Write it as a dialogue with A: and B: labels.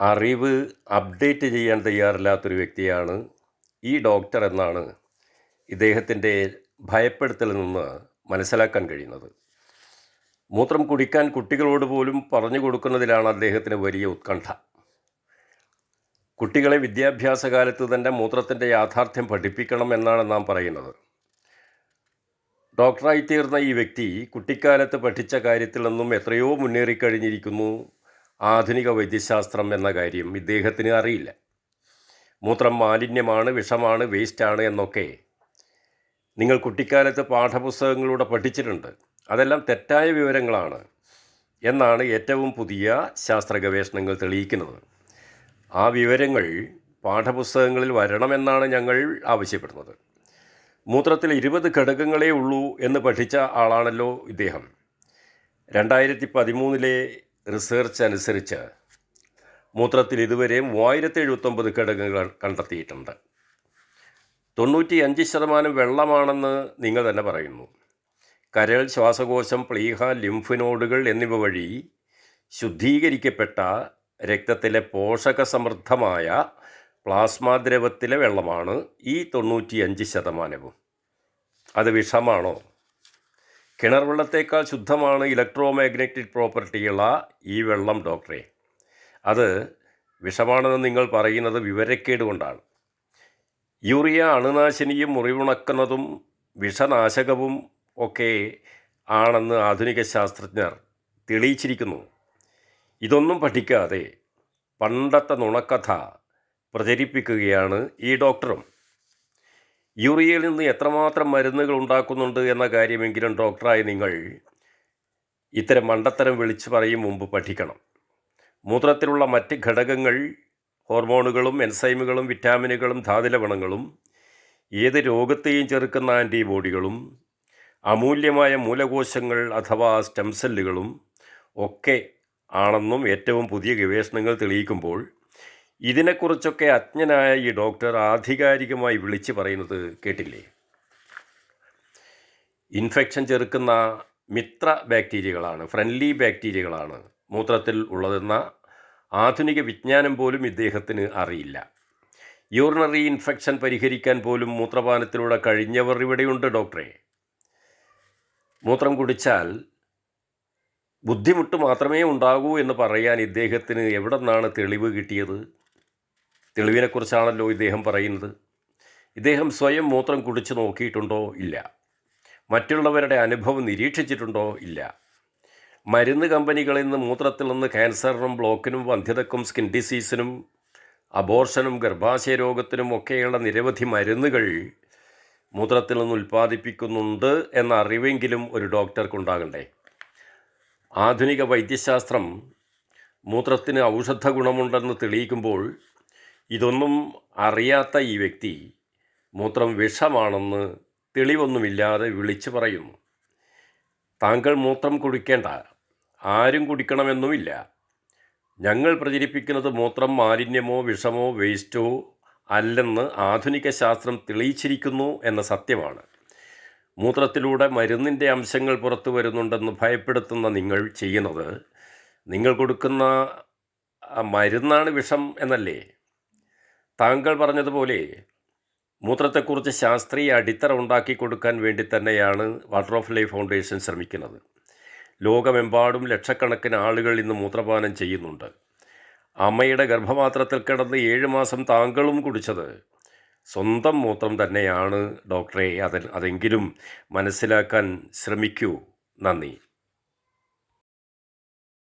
A: അറിവ് അപ്ഡേറ്റ് ചെയ്യാൻ തയ്യാറില്ലാത്തൊരു വ്യക്തിയാണ് ഈ ഡോക്ടർ എന്നാണ് ഇദ്ദേഹത്തിന്റെ ഭയപ്പെടുത്തലിൽ നിന്ന് മനസ്സിലാക്കാൻ കഴിയുന്നത്. മൂത്രം കുടിക്കാൻ കുട്ടികളോട് പോലും പറഞ്ഞു കൊടുക്കുന്നതിലാണ് അദ്ദേഹത്തിന് വലിയ ഉത്കണ്ഠ. കുട്ടികളെ വിദ്യാഭ്യാസ കാലത്ത് തന്നെ മൂത്രത്തിന്റെ യാഥാർത്ഥ്യം പഠിപ്പിക്കണം എന്നാണ് നാം പറയുന്നത്. ഡോക്ടറായി തീർന്ന ഈ വ്യക്തി കുട്ടിക്കാലത്ത് പഠിച്ച കാര്യത്തിൽ നിന്നും എത്രയോ മുന്നേറിക്കഴിഞ്ഞിരിക്കുന്നു. ആധുനിക വൈദ്യശാസ്ത്രം എന്ന കാര്യം ഇദ്ദേഹത്തിന് അറിയില്ല. മൂത്രം മാലിന്യമാണ് വിഷമാണ് വേസ്റ്റാണ് എന്നൊക്കെ നിങ്ങൾ കുട്ടിക്കാലത്ത് പാഠപുസ്തകങ്ങളിലൂടെ പഠിച്ചിട്ടുണ്ട്. അതെല്ലാം തെറ്റായ വിവരങ്ങളാണ് എന്നാണ് ഏറ്റവും പുതിയ ശാസ്ത്ര ഗവേഷണങ്ങൾ തെളിയിക്കുന്നത്. ആ വിവരങ്ങൾ പാഠപുസ്തകങ്ങളിൽ വരണമെന്നാണ് ഞങ്ങൾ ആവശ്യപ്പെടുന്നത്. മൂത്രത്തിൽ ഇരുപത് ഘടകങ്ങളേ ഉള്ളൂ എന്ന് പഠിച്ച ആളാണല്ലോ ഇദ്ദേഹം. രണ്ടായിരത്തി പതിമൂന്നിലെ റിസർച്ച് അനുസരിച്ച് മൂത്രത്തിൽ ഇതുവരെ മൂവായിരത്തി എഴുപത്തൊമ്പത് ഘടകങ്ങൾ കണ്ടെത്തിയിട്ടുണ്ട്. തൊണ്ണൂറ്റി അഞ്ച് ശതമാനം വെള്ളമാണെന്ന് നിങ്ങൾ തന്നെ പറയുന്നു. കരൾ ശ്വാസകോശം പ്ലീഹ ലിംഫ് നോഡുകൾ എന്നിവ വഴി ശുദ്ധീകരിക്കപ്പെട്ട രക്തത്തിലെ പോഷകസമൃദ്ധമായ പ്ലാസ്മ ദ്രവത്തിലെ വെള്ളമാണ് ഈ തൊണ്ണൂറ്റിയഞ്ച് ശതമാനവും. അത് വിഷമാണോ? കിണർ വെള്ളത്തേക്കാൾ ശുദ്ധമാണ് ഇലക്ട്രോ മാഗ്നറ്റിക് പ്രോപ്പർട്ടിയുള്ള ഈ വെള്ളം ഡോക്ടറെ. അത് വിഷമാണെന്ന് നിങ്ങൾ പറയുന്നത് വിവരക്കേട് കൊണ്ടാണ്. യൂറിയ അണുനാശിനിയും മുറിവുണക്കുന്നതും വിഷനാശകവും ഒക്കെ ആണെന്ന് ആധുനിക ശാസ്ത്രജ്ഞർ തെളിയിച്ചിരിക്കുന്നു. ഇതൊന്നും പഠിക്കാതെ പണ്ടത്തെ നുണക്കഥ പ്രചരിപ്പിക്കുകയാണ് ഈ ഡോക്ടറും. യൂറിയയിൽ നിന്ന് എത്രമാത്രം മരുന്നുകൾ ഉണ്ടാക്കുന്നുണ്ട് എന്ന കാര്യമെങ്കിലും ഡോക്ടറായി നിങ്ങൾ ഇത്തരം മണ്ടത്തരം വിളിച്ചു പറയും മുമ്പ് പഠിക്കണം. മൂത്രത്തിലുള്ള മറ്റ് ഘടകങ്ങൾ ഹോർമോണുകളും എൻസൈമുകളും വിറ്റാമിനുകളും ധാതുലവണങ്ങളും ഏത് രോഗത്തെയും ചെറുക്കുന്ന ആന്റിബോഡികളും അമൂല്യമായ മൂലകോശങ്ങൾ അഥവാ സ്റ്റെം സെല്ലുകളും ഒക്കെ ആണെന്നും ഏറ്റവും പുതിയ ഗവേഷണങ്ങൾ തെളിയിക്കുമ്പോൾ ഇതിനെക്കുറിച്ചൊക്കെ അജ്ഞനായ ഈ ഡോക്ടർ ആധികാരികമായി വിളിച്ചു പറയുന്നത് കേട്ടില്ലേ? ഇൻഫെക്ഷൻ ചെറുക്കുന്ന മിത്ര ബാക്ടീരിയകളാണ് ഫ്രണ്ട്ലി ബാക്ടീരിയകളാണ് മൂത്രത്തിൽ ഉള്ളതെന്ന ആധുനിക വിജ്ഞാനം പോലും ഇദ്ദേഹത്തിന് അറിയില്ല. യൂറിനറി ഇൻഫെക്ഷൻ പരിഹരിക്കാൻ പോലും മൂത്രപാനത്തിലൂടെ കഴിഞ്ഞവർ ഇവിടെയുണ്ട് ഡോക്ടറെ. മൂത്രം കുടിച്ചാൽ ബുദ്ധിമുട്ട് മാത്രമേ ഉണ്ടാകൂ എന്ന് പറയാൻ ഇദ്ദേഹത്തിന് എവിടെ നിന്നാണ് തെളിവ് കിട്ടിയത്? തെളിവിനെക്കുറിച്ചാണല്ലോ ഇദ്ദേഹം പറയുന്നത്. ഇദ്ദേഹം സ്വയം മൂത്രം കുടിച്ച് നോക്കിയിട്ടുണ്ടോ ഇല്ല. മറ്റുള്ളവരുടെ അനുഭവം നിരീക്ഷിച്ചിട്ടുണ്ടോ ഇല്ല. മരുന്ന് കമ്പനികളിൽ നിന്ന് മൂത്രത്തിൽ നിന്ന് ക്യാൻസറിനും ബ്ലോക്കിനും വന്ധ്യതക്കും സ്കിൻ ഡിസീസിനും അബോർഷനും ഗർഭാശയ രോഗത്തിനും ഒക്കെയുള്ള നിരവധി മരുന്നുകൾ മൂത്രത്തിൽ നിന്ന് ഉൽപ്പാദിപ്പിക്കുന്നുണ്ട് എന്ന അറിവെങ്കിലും ഒരു ഡോക്ടർക്കുണ്ടാകണ്ടേ. ആധുനിക വൈദ്യശാസ്ത്രം മൂത്രത്തിന് ഔഷധ ഗുണമുണ്ടെന്ന് തെളിയിക്കുമ്പോൾ ഇതൊന്നും അറിയാത്ത ഈ വ്യക്തി മൂത്രം വിഷമാണെന്ന് തെളിവൊന്നുമില്ലാതെ വിളിച്ചു പറയുന്നു. താങ്കൾ മൂത്രം കുടിക്കേണ്ട. ആരും കുടിക്കണമെന്നുമില്ല. ഞങ്ങൾ പ്രചരിപ്പിക്കുന്നത് മൂത്രം മാലിന്യമോ വിഷമോ വേസ്റ്റോ അല്ലെന്ന് ആധുനിക ശാസ്ത്രം തെളിയിച്ചിരിക്കുന്നു എന്ന സത്യമാണ്. മൂത്രത്തിലൂടെ മരുന്നിന്റെ അംശങ്ങൾ പുറത്തു വരുന്നുണ്ടെന്ന് ഭയപ്പെടുത്തുന്ന നിങ്ങൾ ചെയ്യുന്നത് നിങ്ങൾ കൊടുക്കുന്ന മരുന്നാണ് വിഷം എന്നല്ലേ? താങ്കൾ പറഞ്ഞതുപോലെ മൂത്രത്തെക്കുറിച്ച് ശാസ്ത്രീയ അടിത്തറ ഉണ്ടാക്കി കൊടുക്കാൻ വേണ്ടി തന്നെയാണ് വാട്ടർ ഓഫ് ലൈഫ് ഫൗണ്ടേഷൻ ശ്രമിക്കുന്നത്. ലോകമെമ്പാടും ലക്ഷക്കണക്കിന് ആളുകൾ ഇന്ന് മൂത്രപാനം ചെയ്യുന്നുണ്ട്. അമ്മയുടെ ഗർഭപാത്രത്തിൽ കിടന്ന് ഏഴ് മാസം താങ്കളും കുടിച്ചത് സ്വന്തം മൂത്രം തന്നെയാണ്. ഡോക്ടറെ അത് അതെങ്കിലും മനസ്സിലാക്കാൻ ശ്രമിക്കൂ. നന്ദി.